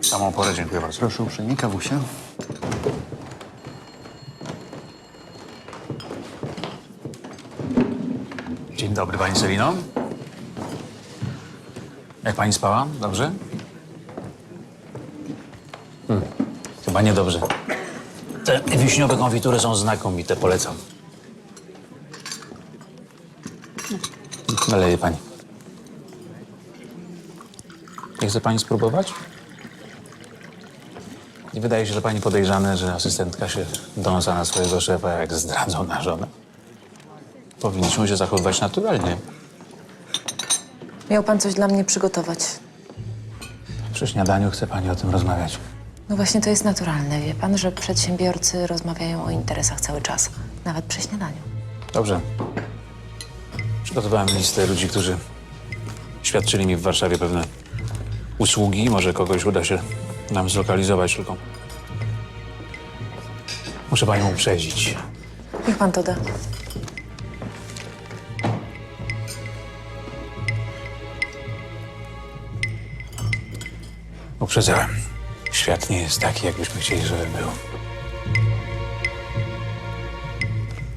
samą porę, dziękuję bardzo. Proszę uprzejmie, kawusia. Dzień dobry, pani Celino. Jak pani spała? Dobrze? Hmm. Chyba niedobrze. Te wiśniowe konfitury są znakomite, polecam. Naleje pani. Nie chce pani spróbować? Nie wydaje się, że pani podejrzane, że asystentka się dąsa na swojego szefa jak zdradzona żona. Powinniśmy się zachowywać naturalnie. Miał pan coś dla mnie przygotować. Przy śniadaniu chce pani o tym rozmawiać. No właśnie to jest naturalne, wie pan, że przedsiębiorcy rozmawiają o interesach cały czas, nawet przy śniadaniu. Dobrze. Przygotowałem listę ludzi, którzy świadczyli mi w Warszawie pewne usługi. Może kogoś uda się nam zlokalizować, tylko muszę panią uprzedzić. Niech pan to da. Uprzedzałem. Świat nie jest taki, jakbyśmy chcieli, żeby był.